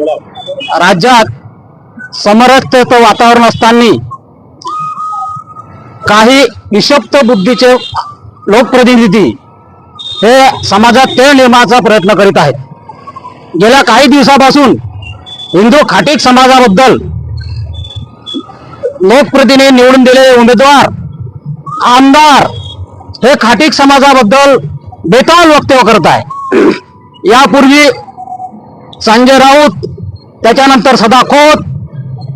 राज्यात समरसतेचं वातावरण असताना काही विषप्त बुद्धीचे लोकप्रतिनिधी हे समाजात तेळ निर्माणाचा प्रयत्न करीत आहेत. गेल्या काही दिवसापासून हिंदू खाटीक समाजाबद्दल लोकप्रतिनिधी निवडून दिलेले उमेदवार आमदार हे खाटीक समाजाबद्दल बेताल वक्तव्य करत आहे यापूर्वी संजय राऊत त्याच्यानंतर सदा खोत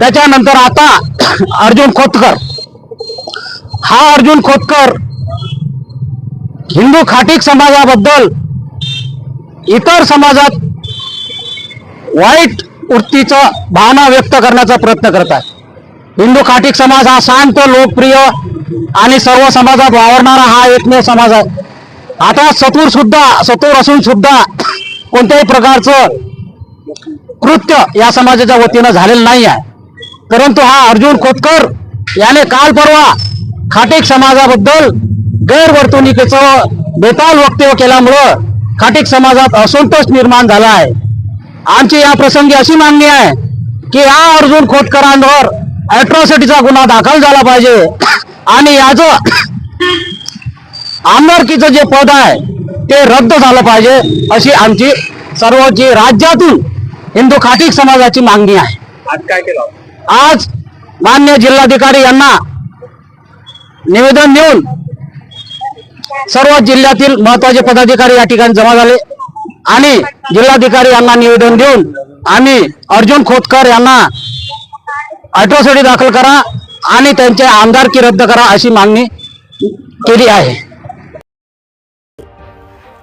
त्याच्यानंतर आता अर्जुन खोतकर. हा अर्जुन खोतकर हिंदू खाटिक समाजाबद्दल इतर समाजात वाईट वृत्तीचं भावना व्यक्त करण्याचा प्रयत्न करत आहे. हिंदू खाटीक समाज हा शांत लोकप्रिय आणि सर्व समाजात वावरणारा हा एकमेव समाज आहे. आता सतूर सुद्धा सतूर असून सुद्धा कोणत्याही प्रकारचं कृत्य या समाजाच्या वतीनं झालेलं नाही आहे. परंतु हा अर्जुन खोतकर याने काल परवा खाटीक समाजाबद्दल गैरवर्तणुकीचं बेताल वक्तव्य केल्यामुळं खाटीक समाजात असंतोष निर्माण झाला आहे. आमची या प्रसंगी अशी मागणी आहे की या अर्जुन खोतकरांवर अॅट्रॉसिटीचा गुन्हा दाखल झाला पाहिजे. आणि याचं आमदारकीचं जे पद आहे ते रद्द झालं पाहिजे अशी आमची सर्वची राज्यातून हिंदू खाटीक समाजाची मागणी आहे. आज काय केलं आज मान्य जिल्हाधिकारी यांना निवेदन देऊन सर्व जिल्ह्यातील महत्त्वाचे पदाधिकारी या ठिकाणी जमा झाले आणि जिल्हाधिकारी यांना निवेदन देऊन आम्ही अर्जुन खोतकर यांना अॅट्रॉसिटी दाखल करा आणि त्यांचे आमदारकी रद्द करा अशी मागणी केली आहे.